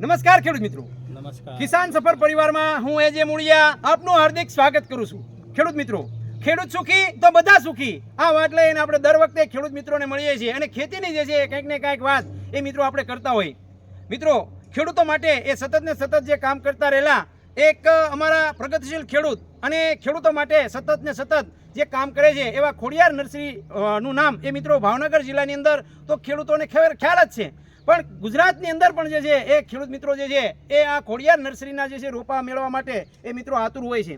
નમસ્કાર ખેડૂત મિત્રો. નમસ્કાર. કિસાન સફર પરિવારમાં હું એજે મુળિયા આપનું હાર્દિક સ્વાગત કરું છું. ખેડૂત મિત્રો ખેડૂત સુખી તો બધા સુખી. આ વાત લઈને આપણે દર વખતે ખેડૂત મિત્રોને મળીએ છીએ અને ખેતીની જે છે કંઈક ને કંઈક વાત એ મિત્રો આપણે કરતા હોય. મિત્રો ખેડૂતો માટે એ સતત ને સતત જે કામ કરતા રહેલા એક અમારા પ્રગતિશીલ ખેડૂત અને ખેડૂતો માટે સતત ને સતત જે કામ કરે છે એવા ખોડિયાર નર્સરી નું નામ એ મિત્રો ભાવનગર જિલ્લાની અંદર તો ખેડૂતોને ખબર ખ્યાલ જ છે. પણ ગુજરાતની અંદર પણ જે છે, એ ખેડૂત મિત્રો જે છે, એ આ ખોડિયાર નર્સરીના જે છે, રોપા મેળવવા માટે એ મિત્રો આતુર હોય છે.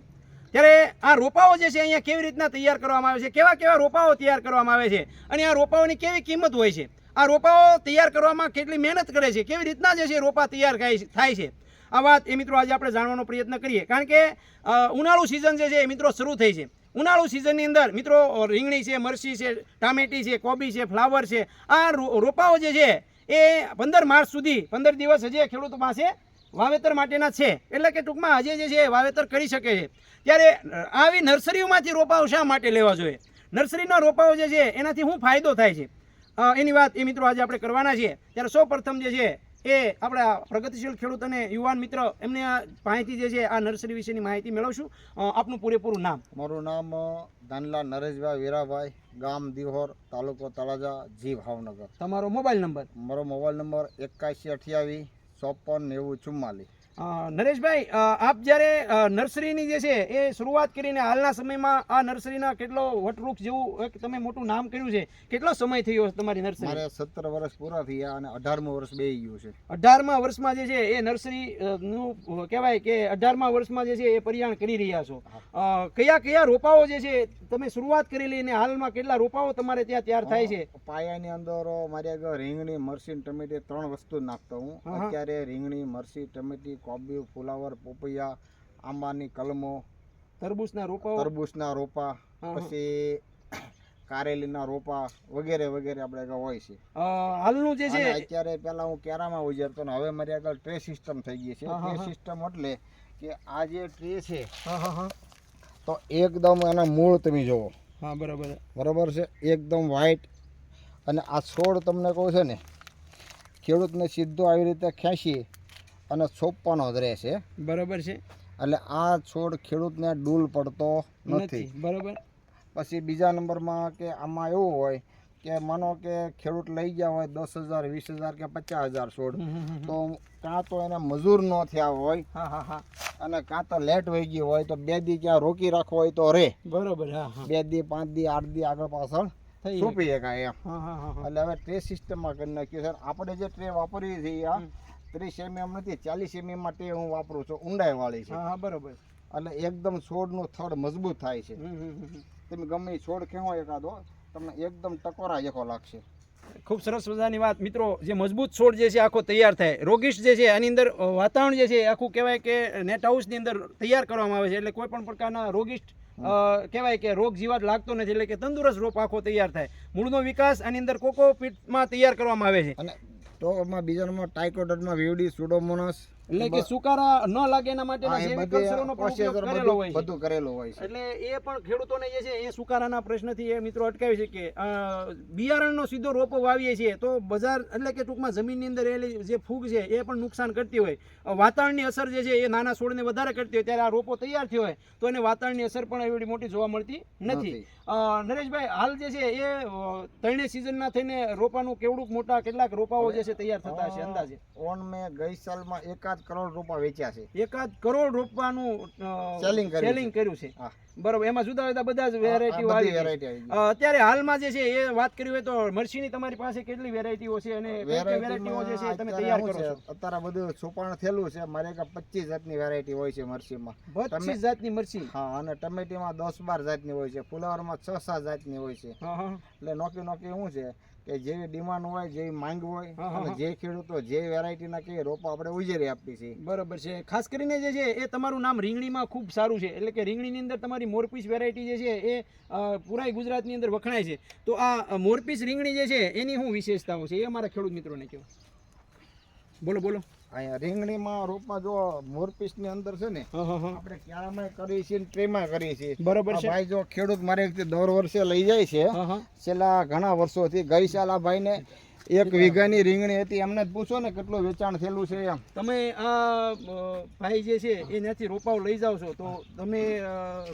ત્યારે આ રોપાઓ જે છે, અહીંયા કેવી રીતના તૈયાર કરવામાં આવે છે, કેવા કેવા રોપાઓ તૈયાર કરવામાં આવે છે અને આ રોપાઓની કેવી કિંમત હોય છે? આ રોપાઓ તૈયાર કરવામાં કેટલી મહેનત કરે છે? કેવી રીતના જે છે રોપા તૈયાર થાય છે- આ વાત એ મિત્રો આજે આપણે જાણવાનો પ્રયત્ન કરીએ. કારણ કે ઉનાળુ સિઝન જે છે, એ મિત્રો શરૂ થઈ છે. ઉનાળુ સિઝનની અંદર મિત્રો રીંગણી છે, મરચી છે, ટામેટી છે, કોબી છે, ફ્લાવર છે. આ રોપાઓ જે છે એ પંદર માર્ચ સુધી, પંદર દિવસ હજી ખેડૂતો પાસે વાવેતર માટેના છે. એટલે કે ટૂંકમાં હજી જે છે વાવેતર કરી શકે છે. ત્યારે આવી નર્સરીઓમાંથી રોપાઓ શા માટે લેવા જોઈએ? નર્સરીના રોપાઓ જે છે, એનાથી શું ફાયદો થાય છે. એની વાત એ મિત્રો આજે આપણે કરવાના છીએ. ત્યારે સૌ પ્રથમ જે છે એ આપણા પ્રગતિશીલ ખેડૂત અને યુવાન મિત્ર એમને આ માહિતી જે છે આ નર્સરી વિશેની માહિતી મેળવશું. આપનું પૂરેપૂરું નામ? મારું નામ દાનલા ધાનલા નરેશભાઈ વીરાભાઈ ગામ દિહોર તાલુકો તળાજા જી ભાવનગર. તમારો મોબાઈલ નંબર? મારો મોબાઈલ નંબર એકાશી અઠ્યાવીસ ચોપન નેવું ચુમ્માલીસ. નરેશભાઈ આપ જ્યારે નર્સરીની જે છે એ શરૂઆત કરીને હાલના સમયમાં આ નર્સરીના કેટલો વટવૃક્ષ જેવું એક તમે મોટું નામ કર્યું છે કેટલો સમય થયો તમારી નર્સરી? મારે સત્તર વર્ષ પૂરા થયા અને અઢારમું વર્ષ બે ગયું છે. અઢારમા વર્ષમાં જે છે એ નર્સરી નું કહેવાય કે અઢારમા વર્ષમાં જે છે એ પરિયાણ કરી રહ્યા છો. કયા કયા રોપાઓ જે છે તમે શરૂઆત કરેલી અને હાલમાં કેટલા રોપાઓ તમારે ત્યાં તૈયાર થાય છે? પાયાની અંદર મારી આગળ રીંગણી મરસી ટમેટી ત્રણ વસ્તુ નાખતો હા. અત્યારે રીંગણી મરસી ટમેટી કોબી ફુલાવર પોપૈયા આંબાની કલમો તરબૂચના રોપા તરબૂચના રોપા. પછી કારેલીના રોપા વગેરે વગેરે આપણે હોય છે. હાલનું જે છે અત્યારે પેલા હું કેરામાં ઉજરતો ને હવે મારી આગળ ટ્રે સિસ્ટમ થઈ ગઈ છે. ટ્રે સિસ્ટમ એટલે કે આ જે ટ્રે છે તો એકદમ એના મૂળ તમે જુઓ. હા બરાબર. બરાબર છે? એકદમ વ્હાઈટ અને આ છોડ તમને કહું છે ને ખેડૂતને સીધો આવી રીતે ખેંચી અને સોંપવાનો જ રહેશે. બરોબર છે. એટલે આ છોડ ખેડૂતને ડૂલ પડતો નથી. બરોબર. પછી બીજા નંબરમાં કે આમાં એવું હોય કે માનો કે ખેડૂત લઈ ગયા હોય દસ હજાર વીસ હજાર કે પચાસ હજાર છોડ. તો કાં તો એને મજૂર ન થયા હોય હા હા હા. અને કાં તો લેટ વહી ગઈ હોય તો બે દી ક્યાં રોકી રાખવો હોય તો રે. બરોબર બે દી પાંચ દી આઠ દી આગળ પાછળ. સોંપી શકાય એમ. હા હા હા હા. એટલે હવે ટ્રે સિસ્ટમમાં કરી નાખ્યું છે. આપણે જે ટ્રે વાપરીએ છીએ આ ત્રીસ એમએમ નથી ચાલીસ એમએમ માટે હું વાપરું છું ઊંડાઈ વાળી છે. હા બરોબર. એટલે એકદમ છોડનું થડ મજબૂત થાય છે. તમે ગમે છોડ ખેવો એકાદો તમને એકદમ ટકોરા એકો લાગશે. ખૂબ સરસ મજાની વાત. મિત્રો જે મજબૂત છોડ જે છે આખો તૈયાર થાય. રોગિષ્ટ જે છે આની અંદર વાતાવરણ જે છે આખું કહેવાય કે નેટ હાઉસની અંદર તૈયાર કરવામાં આવે છે. એટલે કોઈ પણ પ્રકારના રોગિસ્ટ કહેવાય કે રોગ જીવાત લાગતો નથી. એટલે કે તંદુરસ્ત રોપ આખો તૈયાર થાય. મૂળનો વિકાસ આની અંદર કોકોપીટમાં તૈયાર કરવામાં આવે છે. અને તો બીજા નંબર ટાઇકોડર્મા વીવડી સુડોમોનસ એટલે કે સુકારા ન લાગે એના માટે જૈવિક બધી કલ્ચરોનો કરેલો હોય બધું છે હોય છે. એટલે એ પણ ખેડૂતોને જે છે એ સુકારાના પ્રશ્નથી એ મિત્રો અટકાવી છે કે બિયારણનો સીધો રોપો વાવીએ છીએ તો બજાર એટલે કે ટૂંકમાં જમીનની અંદર રહેલી જે ફૂગ છે એ પણ નુકસાન કરતી હોય. વાતાવરણની અસર જે છે એ નાના છોડને વધારે કરતી હોય ત્યારે આ રોપો તૈયાર થયો હોય તો એને વાતાવરણની અસર પણ એવડી મોટી જોવા મળતી નથી. નરેશભાઈ હાલ જે છે એ ત્રણે સિઝનના થઈને રોપાનું કેવડુંક મોટા કેટલાક રોપાઓ જે છે તૈયાર થતા છે અંદાજે? ઓન મેં ગઈ સાલમાં એકાદ કરોડ રૂપિયા વેચ્યા છે. એકાદ કરોડ રોપવાનું સેલિંગ સેલિંગ કર્યું છે. બરોબર એમાં જુદા જુદા બધા જ વેરાયટીઓ આવી અત્યારે હાલમાં જે છે એ વાત કરી હોય તો મરસીની તમારી પાસે કેટલી વેરાયટીઓ છે અને વેરાયટીઓ જે છે તમે તૈયાર કરો છો? અત્યારે બધું સોપાણ થયેલું છે. મારે એક પચીસ જાતની વેરાયટી હોય છે મરસીમાં પચીસ જાતની મરચી? હા અને ટમેટીમાં દસ બાર જાતની હોય છે. ફુલાવરમાં છ સાત જાતની હોય છે. એટલે નોકી નોકી શું છે? કે જેવી ડિમાન્ડ હોય જેવી માંગ હોય અને જે ખેડૂતો જે વેરાયટીના કે રોપા આપણે ઉજેરી આપીએ છીએ બરોબર છે. ખાસ કરીને જે છે એ તમારું નામ રીંગણીમાં ખૂબ સારું છે. એટલે કે રીંગણીની અંદર તમારી મોરપીસ વેરાયટી જે છે એ પૂરા ગુજરાતની અંદર વખણાય છે. તો આ મોરપીસ રીંગણી જે છે એની શું વિશેષતાઓ છે? એ અમારા ખેડૂત મિત્રોને કહો. બોલો બોલો. અહીંયા રીંગણીમાં રોપમાં જો મોરપીસની અંદર છે ને. આપણે ક્યારામાં કરીએ છીએ ને ટ્રેમાં કરીએ છીએ. બરોબર છે. ભાઈ જો ખેડૂત મારે દર વર્ષે લઈ જાય છે. હા હા. છેલ્લા ઘણા વર્ષોથી ગઈ સાલ આ ભાઈને એક વીઘાની રીંગણી હતી. એમને જ પૂછો ને કેટલું વેચાણ થયેલું છે એમ. તમે આ ભાઈ જે છે એ ત્યાંથી રોપાઓ લઈ જાઓ છો તો તમે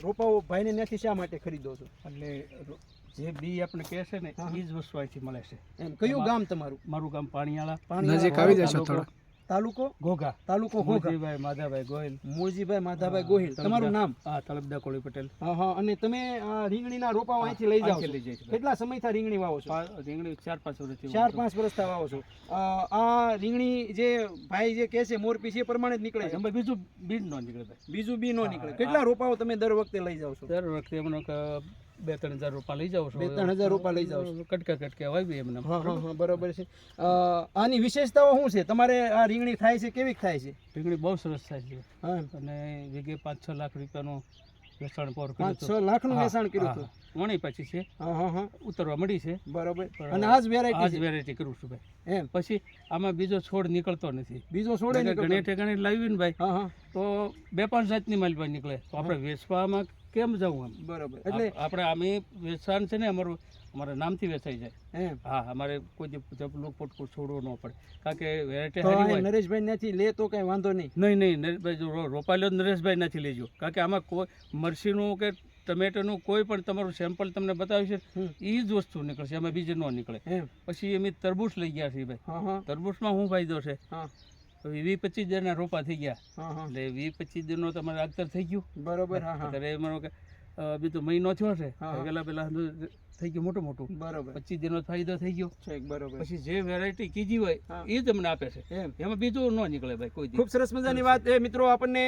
રોપાઓ ભાઈને ત્યાંથી શા માટે ખરીદો છો? એટલે જે બી આપણે કહે છે ને. એ જ વસ્તુ અહીંથી મળે છે. એમ કયું ગામ તમારું? મારું ગામ પાણીયાળા. પાણી નજીક આવી જશો થોડા. તાલુકો ઘોઘા તાલુકો મોજીભાઈ માધાભાઈ ગોહિલ. મોજીભાઈ માધાભાઈ ગોહિલ. તમારું નામ? હા તળબદા કોળી પટેલ. હા હા અને તમે આ રીંગણીના રોપા અહીંથી લઈ જાઓ લઈ જાય. કેટલા સમયથી રીંગણી વાવો છો? રીંગણી ચાર પાંચ વર્ષથી ચાર પાંચ પાંચ વર્ષથી વાવો છો. આ રીંગણી જે ભાઈ જે કહે છે મોરપી છે પ્રમાણે જ નીકળે છે? બીજું બીજ નો નીકળે બીજું બી નો નીકળે. કેટલા રોપાઓ તમે દર વખતે લઈ જાઓ છો? દર વખતે એમનો ક- બે ત્રણ હજાર રૂપિયા લઈ જાઓ છો. બે ત્રણ હજાર રૂપિયા લઈ જાઓ છો. કટકા કટકા વાવી એમને. હા હા હા બરાબર છે. આની વિશેષતાઓ શું છે? તમારે આ રીંગણી થાય છે કેવી થાય છે? રીંગણી બહુ સરસ થાય છે. હા. અને વીઘે પાંચ છ લાખ રૂપિયાનું વેચાણ પર પાંચ છ લાખનું વેચાણ કર્યું હતું? વણી પછી છે. હા હા હા. ઉતરવા મળી છે. બરોબર. અને આજ વેરાયટી આજ વેરાયટી કરું છું ભાઈ. એમ. પછી આમાં બીજો છોડ નીકળતો નથી. બીજો છોડ ઘણી ઠેકાણે લાવી ને ભાઈ. હા હા. તો બે પાંચ જાતની માલભાઈ નીકળે. તો આપણે વેચવામાં કેમ જવું એમ? બરાબર. એટલે આપણે અમે વેચાણ છે ને અમારું અમારા નામથી વેચાઈ જાય. હા અમારે કોઈ જપલું પોટકું છોડવું ન પડે. કારણ કે વેરાયટી નરેશભાઈ નથી લે તો કઈ વાંધો નહીં. નહીં નહીં નરેશભાઈ રોપાયેલો નરેશભાઈ નથી લેજો. કારણ કે આમાં કોઈ મરસીનું કે ટમેટોનું કોઈ પણ તમારું સેમ્પલ તમને બતાવ્યું છે. એ જ વસ્તુ નીકળશે. અમે બીજે ન નીકળે. પછી અમે તરબૂચ લઈ ગયા છીએ ભાઈ. તરબૂચમાં શું ફાયદો છે? હા તો વીસ પચીસ હજારના રોપા થઈ ગયા. એટલે વીસ પચીસ દિનનો તમારે આગતર થઈ ગયું. બરોબર હા હા. મારો કે બીજો મહિનો થયો છે. પેલા પેલા થઈ ગયું મોટું મોટું. બરોબર. પચીસ દિનનો ફાયદો થઈ ગયો. છે બરોબર. પછી જે વેરાયટી કીધી હોય એ તમને આપે છે. એમ. એમાં બીજું ન નીકળે ભાઈ કોઈ ખૂબ સરસ મજાની વાત. એ મિત્રો આપણને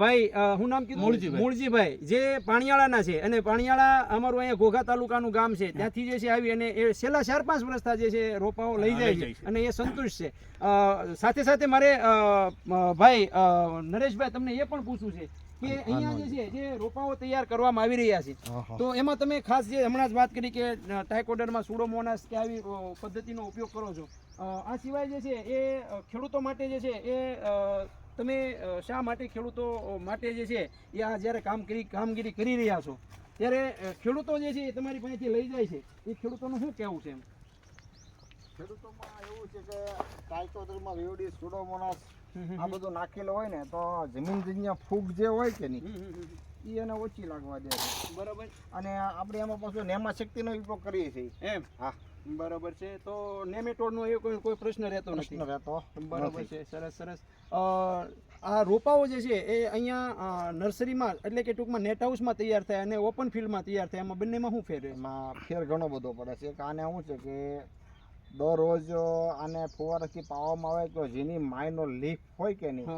ભાઈ હું નામ કીધું? મૂળજી મૂળજીભાઈ. જે પાણીયાળાના છે. અને પાણીયાળા અમારું અહીંયા ઘોઘા તાલુકાનું ગામ છે. ત્યાંથી જે છે આવી અને એ છેલ્લા ચાર પાંચ વર્ષથી જે છે રોપાઓ લઈ જાય છે. અને એ સંતુષ્ટ છે. સાથે સાથે મારે ભાઈ નરેશભાઈ તમને એ પણ પૂછવું છે. કે અહીંયા જે છે. જે રોપાઓ તૈયાર કરવામાં આવી રહ્યા છે. તો એમાં તમે ખાસ જે હમણાં જ વાત કરી કે ટાઇકોડરમાં સુડોમોનાસ કે આવી પદ્ધતિનો ઉપયોગ કરો છો. આ સિવાય જે છે એ ખેડૂતો માટે જે છે એ તમે શા માટે ખેડૂતો માટે જે છે એ આ જ્યારે કામ કરી કામગીરી કરી રહ્યા છો ત્યારે ખેડૂતો જે છે એ તમારી પાસેથી લઈ જાય છે. એ ખેડૂતોનું શું કહેવું છે એમ? ખેડૂતોમાં એવું છે કે ટાઇકોડરમાં વેવડી સુડોમોનાસ આ બધું નાખેલું હોય ને તો જમીન જગ્યા ફૂગ જે હોય કે નહીં. એ એને ઓછી લાગવા દે છે. બરાબર. અને આપણે એમાં પાછું નેમા શક્તિનો ઉપયોગ કરીએ છીએ. એમ? હા. બરાબર છે. તો નેમેટોડનો એ કોઈ કોઈ પ્રશ્ન રહેતો નથી. રહેતો બરાબર છે. સરસ સરસ. આ રોપાઓ જે છે એ અહીંયા નર્સરીમાં એટલે કે ટૂંકમાં નેટ હાઉસમાં તૈયાર થાય અને ઓપન ફિલ્ડમાં તૈયાર થાય. એમાં બંનેમાં શું ફેર એમાં ફેર ઘણો બધો પડે છે. કે આને શું છે કે દરરોજ આને ફુવારાથી પાવામાં આવે તો જેની માયનો લીફ હોય કે નહીં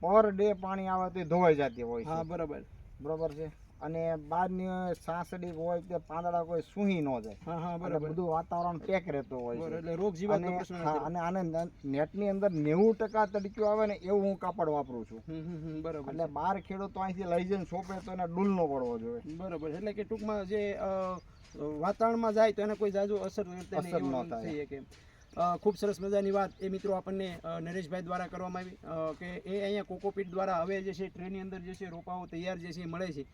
પર ડે પાણી આવે તો ધોવાઈ જતી હોય હા છે બરાબર છે? અને બહારની સાસડી હોય કે પાંદડા કોઈ સૂહી ન જાય. બધું વાતાવરણ પેક રહેતું હોય એટલે રોગ જીવાતનો અને પ્રશ્ન અને આને નેટની અંદર નેવું ટકા તડક્યો આવે ને એવું હું કાપડ વાપરું છું. બરાબર એટલે બહાર ખેડૂતો અહીંથી લઈ જઈને સોંપે તો એને ડૂલ ન પડવો જોઈએ. બરાબર એટલે કે ટૂંકમાં જે વાતાવરણમાં જાય તો એને કોઈ જાજુ અસર થાય. કે ખૂબ સરસ મજાની વાત એ મિત્રો આપણને નરેશભાઈ દ્વારા કરવામાં આવી કે એ અહીંયા કોકોપીટ દ્વારા હવે જે છે ટ્રેનની અંદર જે છે રોપાઓ તૈયાર જે છે એ મળે છે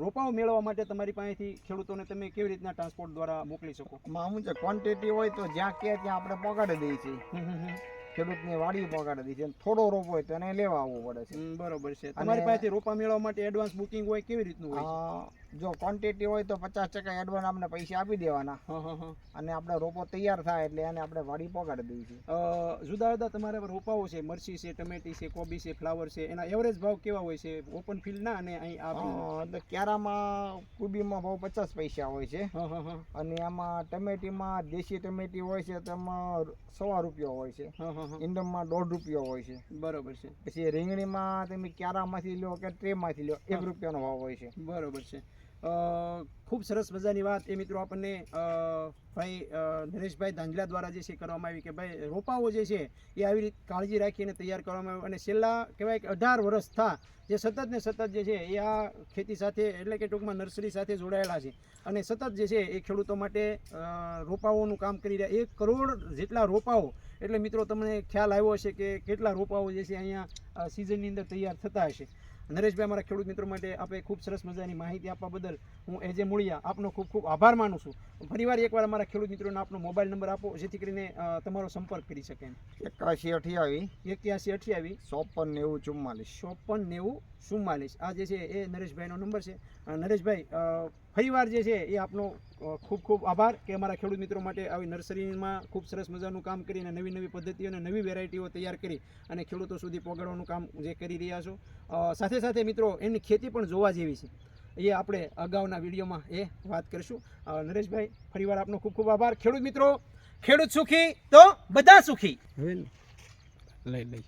રોપાઓ મેળવવા માટે તમારી પાસેથી ખેડૂતોને તમે કેવી રીતના ટ્રાન્સપોર્ટ દ્વારા મોકલી શકો શું છે ક્વોન્ટિટી હોય તો જ્યાં કે ત્યાં આપણે પગાડી દઈએ છીએ. ખેડૂતની વાડી પગાડી દઈએ છીએ થોડો રોપ હોય તો એને લેવા આવવું પડે છે બરોબર છે તમારી પાસેથી રોપા મેળવવા માટે એડવાન્સ બુકિંગ હોય કેવી રીતનું હોય છે? જો ક્વોન્ટિટી હોય તો પચાસ ટકા એડવાન્સ આપણે પૈસા આપી દેવાના. અને આપણે રોપો તૈયાર થાય એટલે એને આપણે વાડી પગાડી દઈશું જુદા જુદા તમારા રોપાઓ છે. મરચી છે ટમેટી છે કોબી છે ફ્લાવર છે. એના એવરેજ ભાવ કેવા હોય છે? ઓપન ફિલ્ડના અને અહીં? એટલે ક્યારામાં કુબીમાં ભાવ પચાસ પૈસા હોય છે. હા હા હા. અને આમાં ટમેટીમાં દેશી ટમેટી હોય છે તેમાં સવા રૂપિયા હોય છે. ઇન્ડમમાં દોઢ રૂપિયો હોય છે. બરોબર છે. પછી રીંગણીમાં તમે ક્યારામાંથી લો કે ટ્રેમાંથી લો એક રૂપિયાનો ભાવ હોય છે. બરોબર છે. ખૂબ સરસ મજાની વાત એ મિત્રો આપણને ભાઈ નરેશભાઈ ધાંજલા દ્વારા જે છે કરવામાં આવી કે ભાઈ રોપાઓ જે છે એ આવી રીતે કાળજી રાખીને તૈયાર કરવામાં આવે. અને છેલ્લા કહેવાય કે અઢાર વર્ષ થા જે સતત ને સતત જે છે એ આ ખેતી સાથે એટલે કે ટૂંકમાં નર્સરી સાથે જોડાયેલા છે. અને સતત જે છે એ ખેડૂતો માટે રોપાઓનું કામ કરી રહ્યા. એક કરોડ જેટલા રોપાઓ, એટલે મિત્રો તમને ખ્યાલ આવ્યો હશે કે કેટલા રોપાઓ જે છે અહીંયા સિઝનની અંદર તૈયાર થતા હશે. નરેશભાઈ અમારા ખેડૂત મિત્રો માટે આપે ખૂબ સરસ મજાની માહિતી આપવા બદલ હું એજે મૂળિયા આપનો ખૂબ ખૂબ આભાર માનું છું. ફરીવાર એકવાર અમારા ખેડૂત મિત્રોને આપનો મોબાઈલ નંબર આપો જેથી કરીને તમારો સંપર્ક કરી શકે એકાસી એકાશી અઠ્યાવીસ એક્યાસી અઠ્યાવીસ ચોપન નેવું ચુમ્માલીસ. ચોપન નેવું ચુમ્માલીસ. આ જે છે એ નરેશભાઈનો નંબર છે. નરેશભાઈ ફરીવાર જે છે એ આપનો ખૂબ ખૂબ આભાર કે અમારા ખેડૂત મિત્રો માટે આવી નર્સરીમાં ખૂબ સરસ મજાનું કામ કરીને નવી નવી પદ્ધતિઓ અને નવી વેરાયટીઓ તૈયાર કરી અને ખેડૂતો સુધી પહોંચાડવાનું કામ જે કરી રહ્યા છો. સાથે સાથે મિત્રો એમની ખેતી પણ જોવા જેવી છે. એ આપણે અગાઉના વિડીયોમાં એ વાત કરીશું. નરેશભાઈ ફરીવાર આપનો ખૂબ ખૂબ આભાર. ખેડૂત મિત્રો ખેડૂત સુખી તો બધા સુખી. લઈ લઈ.